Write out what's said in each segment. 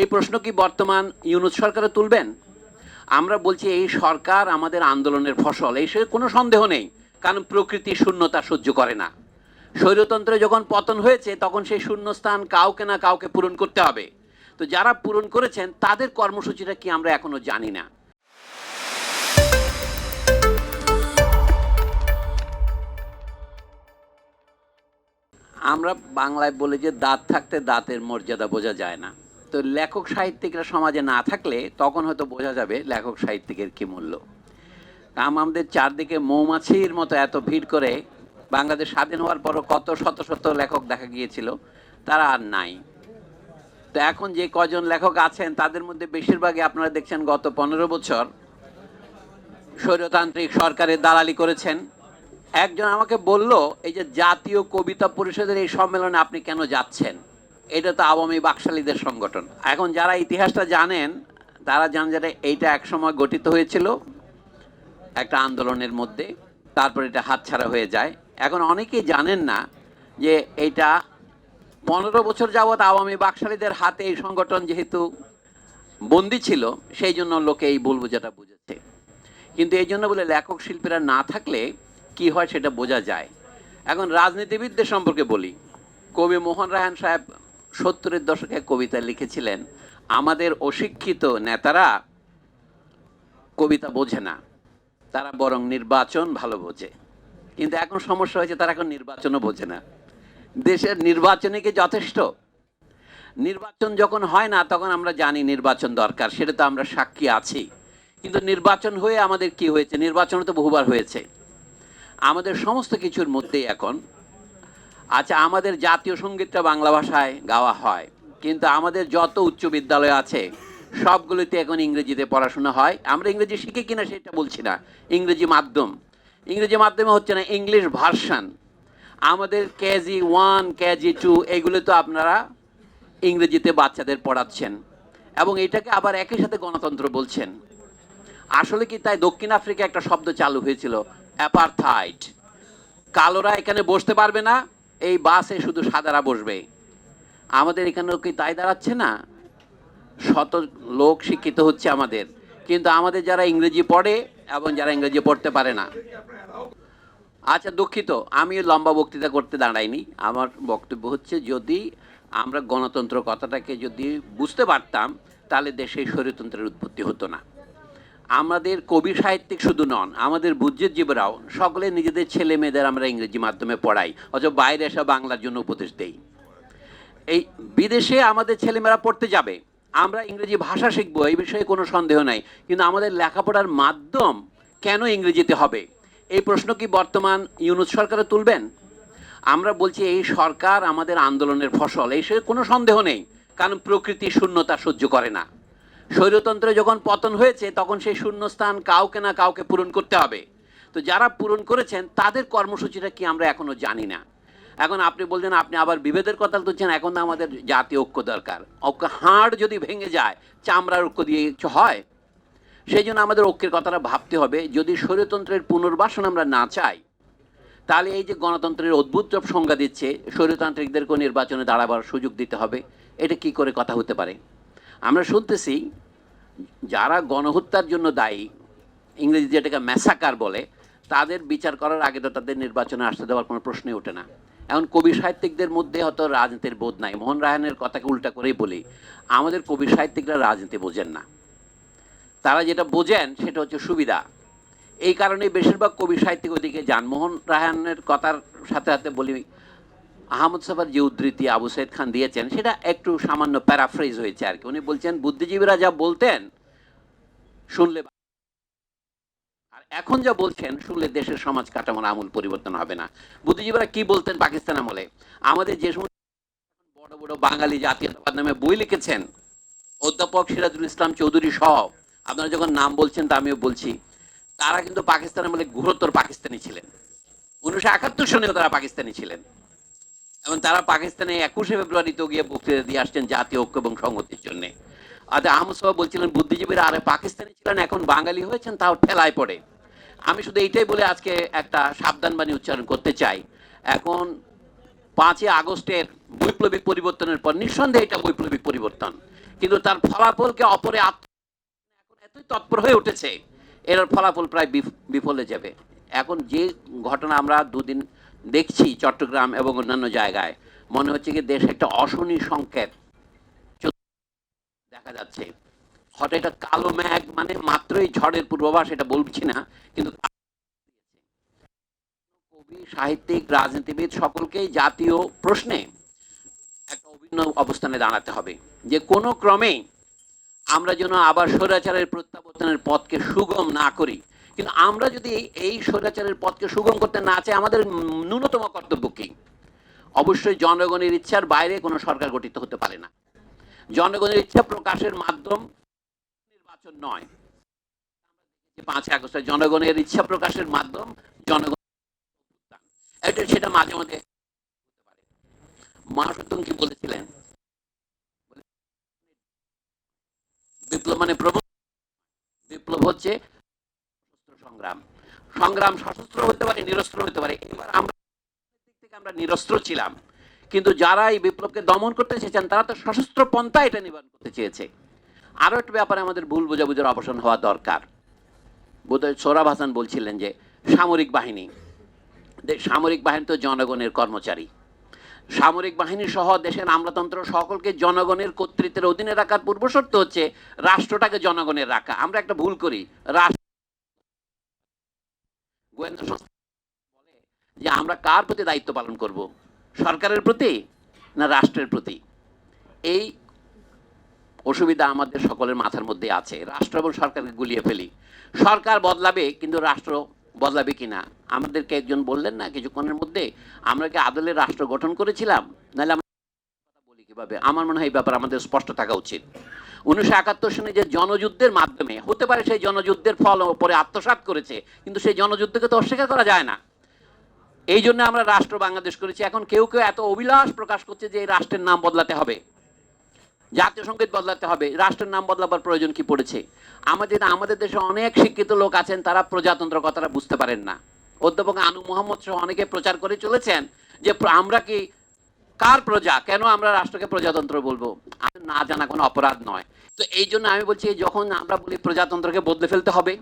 এই প্রশ্ন কি বর্তমান ইউনুস সরকারে তুলবেন? আমরা বলছি এই সরকার আমাদের আন্দোলনের ফসল, এই সে কোনো সন্দেহ নেই, কারণ প্রকৃতি শূন্যতা সহ্য করে না। স্বৈরতন্ত্রে যখন পতন হয়েছে, তখন সেই শূন্যস্থান কাউকে না কাউকে পূরণ করতে হবে। তো যারা পূরণ করেছেন, তাদের কর্মসূচিটা কি আমরা এখনও জানি না। আমরা বাংলায় বলি যে, দাঁত থাকতে দাঁতের মর্যাদা বোঝা যায় না। তো লেখক সাহিত্যিকরা সমাজে না থাকলে তখন হয়তো বোঝা যাবে লেখক সাহিত্যিকের কি মূল্য। আমাদের চারদিকে মৌমাছির মতো এত ভিড় করে বাংলাদেশ স্বাধীন হওয়ার পরও কত শত শত লেখক দেখা গিয়েছিল, তারা আর নাই। তো এখন যে কজন লেখক আছেন, তাদের মধ্যে বেশিরভাগই আপনারা দেখছেন গত পনেরো বছর স্বৈরতান্ত্রিক সরকারের দালালি করেছেন। একজন আমাকে বলল, এই যে জাতীয় কবিতা পরিষদের এই সম্মেলনে আপনি কেন যাচ্ছেন? এটা তো আওয়ামী বাকশালীদের সংগঠন। এখন যারা ইতিহাসটা জানেন, তারা জানেন যে এইটা একসময় গঠিত হয়েছিল একটা আন্দোলনের মধ্যে, তারপর এটা হাতছাড়া হয়ে যায়। এখন অনেকেই জানেন না যে এটা পনেরো বছর যাবৎ আওয়ামী বাকশালীদের হাতে এই সংগঠন যেহেতু বন্দি ছিল, সেই জন্য লোকে এই ভুল বোঝাটা বুঝেছে। কিন্তু এই জন্য বলে লেখক শিল্পীরা না থাকলে কি হয় সেটা বোঝা যায়। এখন রাজনীতিবিদদের সম্পর্কে বলি। কবি মোহন রায়হান সাহেব সত্তরের দশকে কবিতা লিখেছিলেন। আমাদের অশিক্ষিত নেতারা কবিতা বোঝে না। তারা বরং নির্বাচন ভালো বোঝে। কিন্তু এখন সমস্যা হয়েছে, তারা এখন নির্বাচনও বোঝে না। দেশের নির্বাচনে কি যথেষ্ট? নির্বাচন যখন হয় না, তখন আমরা জানি নির্বাচন দরকার, সেটা তো আমরা সাক্ষী আছি। কিন্তু নির্বাচন হয়ে আমাদের কি হয়েছে? নির্বাচন তো বহুবার হয়েছে। আমাদের সমস্ত কিছুর মধ্যেই এখন আচ্ছা আমাদের জাতীয় সঙ্গীতটা বাংলা ভাষায় গাওয়া হয়, কিন্তু আমাদের যত উচ্চ বিদ্যালয় আছে, সবগুলোতে এখন ইংরেজিতে পড়াশোনা হয়। আমরা ইংরেজি শিখি কিনা সেটা বলছি না। ইংরেজি মাধ্যম। ইংরেজি মাধ্যমে হচ্ছে না ইংলিশ ভার্সান আমাদের কেজি ওয়ান, কেজি টু, এগুলো তো আপনারা ইংরেজিতে বাচ্চাদের পড়াচ্ছেন। এবং এটাকে আবার একই সাথে গণতন্ত্র বলছেন। আসলে কি তাই দক্ষিণ আফ্রিকা একটা শব্দ চালু হয়েছিল? অ্যাপারথাইড কালোরা এখানে বসতে পারবে না এই বাসে শুধু সাদারা বসবে। আমাদের এখানেও কি তাই দাঁড়াচ্ছে না? শত লোক শিক্ষিত হচ্ছে আমাদের। কিন্তু আমাদের যারা ইংরেজি পড়ে এবং যারা ইংরেজি পড়তে পারে না। আচ্ছা দুঃখিত আমি লম্বা বক্তৃতা করতে দাঁড়াইনি। আমার বক্তব্য হচ্ছে, যদি আমরা গণতন্ত্র কথাটাকে যদি বুঝতে পারতাম, তাহলে দেশে স্বৈরতন্ত্রের উৎপত্তি হতো না। আমাদের কবি সাহিত্যিক শুধু নন, আমাদের বুদ্ধিজীবীরাও, সকলে নিজেদের ছেলে মেয়েদের আমরা ইংরেজি মাধ্যমে পড়াই অথবা বাইরে এসে বাংলার জন্য উপদেশ দেই। এই বিদেশে আমাদের ছেলেমেয়েরা পড়তে যাবে, আমরা ইংরেজি ভাষা শিখব, এই বিষয়ে কোনো সন্দেহ নাই, কিন্তু আমাদের লেখাপড়ার মাধ্যম কেন ইংরেজিতে হবে? এই প্রশ্ন কি বর্তমান ইউনুস সরকারে তুলবেন? আমরা বলছি এই সরকার আমাদের আন্দোলনের ফসল, এই সে কোনো সন্দেহ নেই, কারণ প্রকৃতি শূন্যতা সহ্য করে না। স্বৈরতন্ত্রে যখন পতন হয়েছে, তখন সেই শূন্যস্থান কাউকে না কাউকে পূরণ করতে হবে। তো যারা পূরণ করেছেন, তাদের কর্মসূচিটা কি আমরা এখনও জানি না। এখন আপনি বলছেন আপনি আবার বিভেদের কথা তুলছেন এখন তো আমাদের জাতীয় ঐক্য দরকার। ঐক্য হাড় যদি ভেঙে যায়, চামড়ার ঐক্য দিয়ে কিছু হয়। সেই জন্য আমাদের ঐক্যের কথাটা ভাবতে হবে, যদি স্বৈরতন্ত্রের পুনর্বাসন আমরা না চাই, তাহলে এই যে গণতন্ত্রের অদ্ভুত সংজ্ঞা দিচ্ছে, স্বৈরতান্ত্রিকদেরকেও নির্বাচনে দাঁড়াবার সুযোগ দিতে হবে। এটা কি করে কথা হতে পারে? আমরা শুনতেছি যারা গণহত্যার জন্য দায়ী, ইংরেজি যেটাকে ম্যাসাকার বলে, তাদের বিচার করার আগে তো তাদের নির্বাচনে আসতে দেওয়ার কোনো প্রশ্নই ওঠে না। এখন কবি সাহিত্যিকদের মধ্যে হয়তো রাজনীতির বোধ নাই। মোহন রায়হানের কথাকে উল্টা করেই বলি, আমাদের কবি সাহিত্যিকরা রাজনীতি বোঝেন না। তারা যেটা বোঝেন সেটা হচ্ছে সুবিধা। এই কারণে বেশিরভাগ কবি সাহিত্যিক ওদিকে যান। মোহন রায়হানের কথার সাথে সাথে বলি আহমদ সাফার যে উদ্ধৃতি আবু সৈয়দ খান দিয়েছেন, সেটা একটু সামান্য প্যারাফ্রেজ হয়েছে আর কি। উনি বলছেন, বুদ্ধিজীবীরা যা বলতেন, শুনলে আর এখন যা বলছেন, শুনলে দেশের সমাজ কাঠামোর আমূল পরিবর্তন হবে না। বুদ্ধিজীবীরা কি বলতেন পাকিস্তান আমলে? আমাদের যে সমস্ত বড় বড় বাঙালি জাতীয়তাবাদ নামে বই লিখেছেন, অধ্যাপক সিরাজুল ইসলাম চৌধুরী সহ, আপনারা যখন নাম বলছেন তা আমিও বলছি, তারা কিন্তু পাকিস্তানের আমলে ঘোরতর পাকিস্তানি ছিলেন। উনিশশো একাত্তর সনেও তারা পাকিস্তানি ছিলেন। এবং তারা পাকিস্তানে একুশে ফেব্রুয়ারিতে গিয়ে বক্তৃতা দিয়ে আসছেন জাতীয় ঐক্য এবং সংহতির জন্য। আচ্ছা আহমদ বলছিলেন, বুদ্ধিজীবীরা আরে পাকিস্তানি ছিলেন, এখন বাঙালি হয়েছেন, তাও ঠেলায় পড়ে। আমি শুধু এইটাই বলে আজকে একটা সাবধানবাণী উচ্চারণ করতে চাই। এখন পাঁচই আগস্টের বৈপ্লবিক পরিবর্তনের পর, নিঃসন্দেহে এটা বৈপ্লবিক পরিবর্তন। কিন্তু তার ফলাফলকে অপরে এখন এতই তৎপর হয়ে উঠেছে, এর ফলাফল প্রায় বিফ- বিফলে যাবে। এখন যে ঘটনা আমরা দুদিন দেখছি চট্টগ্রাম এবং অন্যান্য জায়গায়। মনে হচ্ছে কি দেশ একটা অশনি সংকেত। দেখা যাচ্ছে। হয়তো এটা কালো ম্যাঘ মানে মাত্রই ঝড়ের পূর্বাভাস, এটা বলছি না, কিন্তু কবি, সাহিত্যিক, রাজনীতিবিদ সকলকেই জাতীয় প্রশ্নে একটা অভিন্ন অবস্থানে দাঁড়াতে হবে। যে কোনো ক্রমে আমরা যেন আবার স্বৈরাচারের প্রত্যাবর্তনের পথকে সুগম না করি। কিন্তু আমরা যদি এই স্বৈরাচারের পথকে সুগম করতে না চাই, আমাদের ন্যূনতম কর্তব্য কি? অবশ্যই জনগণের ইচ্ছার বাইরে কোনো সরকার গঠিত হতে পারে না। জনগণের ইচ্ছা প্রকাশের মাধ্যম নির্বাচন নয়। যে পাঁচই আগস্টে জনগণের ইচ্ছা প্রকাশের মাধ্যম জনগণ এটা সেটা মাঝে মাঝে পারে। কি বলেছিলেন বিপ্লব মানে প্রবল বিপ্লব হচ্ছে সশস্ত্র সংগ্রাম সংগ্রাম সশস্ত্র হতে পারে, নিরস্ত্র হতে পারে। এবার আমরা দিক থেকে আমরা নিরস্ত্র ছিলাম। কিন্তু যারা এই বিপ্লবকে দমন করতে চেয়েছেন, তারা তো সশস্ত্র পন্থা এটা নিবারণ করতে চেয়েছে। আরও একটা ব্যাপারে আমাদের ভুল বোঝাবুঝির অবসান হওয়া দরকার। বোধহয় সোরাব হাসান বলছিলেন যে, সামরিক বাহিনী। সামরিক বাহিনী তো জনগণের কর্মচারী। সামরিক বাহিনী সহ দেশের আমলাতন্ত্র সকলকে জনগণের কর্তৃত্বের অধীনে রাখার পূর্বশর্ত হচ্ছে, রাষ্ট্রটাকে জনগণের রাখা। আমরা একটা ভুল করি, রাষ্ট্র গোয়েন্দা সংস্থা বলে যে আমরা কার প্রতি দায়িত্ব পালন করব? সরকারের প্রতি না রাষ্ট্রের প্রতি? এই অসুবিধা আমাদের সকলের মাথার মধ্যে আছে। রাষ্ট্র এবং সরকারকে গুলিয়ে ফেলি। সরকার বদলাবে, কিন্তু রাষ্ট্র বদলাবে কিনা? আমাদেরকে একজন বললেন না কিছুক্ষণের মধ্যে, আমরা কি আদলে রাষ্ট্র গঠন করেছিলাম? নাহলে কীভাবে আমার মনে হয় এই ব্যাপারে আমাদের স্পষ্ট থাকা উচিত। উনিশশো একাত্তর সনে যে জনযুদ্ধের মাধ্যমে, হতে পারে সেই জনযুদ্ধের ফল পরে আত্মসাৎ করেছে, কিন্তু সেই জনযুদ্ধকে তো অস্বীকার করা যায় না। এই জন্য আমরা রাষ্ট্র বাংলাদেশ করেছি। এখন কেউ কেউ এত অভিলাষ প্রকাশ করছে যে এই রাষ্ট্রের নাম বদলাতে হবে। জাতীয় সংগীত বদলাতে হবে। রাষ্ট্রের নাম বদলাবার প্রয়োজন কি পড়েছে? আমাদের আমাদের দেশে অনেক শিক্ষিত লোক আছেন, তারা প্রজাতন্ত্র কথাটা বুঝতে পারেন না। অধ্যাপক আনু মোহাম্মদ সহ অনেকে প্রচার করে চলেছেন যে আমরা কি কার প্রজা? কেন আমরা রাষ্ট্রকে প্রজাতন্ত্র বলব? না জানা কোনো অপরাধ নয়। তো এই জন্য আমি বলছি, যখন আমরা বলি প্রজাতন্ত্রকে বদলে ফেলতে হবে,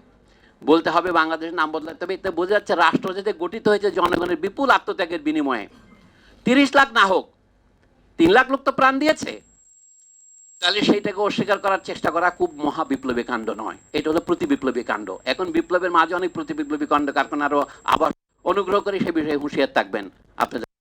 বলতে হবে বাংলাদেশের নাম বদলাতে হবে, এতে বোঝা যাচ্ছে রাষ্ট্র যাতে গঠিত হয়েছে জনগণের বিপুল আত্মত্যাগের বিনিময়ে। তিরিশ লাখ না হোক, তিন লাখ লোক তো প্রাণ দিয়েছে। তাহলে সেইটাকে অস্বীকার করার চেষ্টা করা খুব মহা বিপ্লবী কাণ্ড নয়। এটা হলো প্রতি বিপ্লবী কাণ্ড। এখন বিপ্লবের মাঝে অনেক প্রতি বিপ্লবী কাণ্ড, কারখানারও আবার অনুগ্রহ করে সে বিষয়ে হুঁশিয়ার থাকবেন। আপনাদের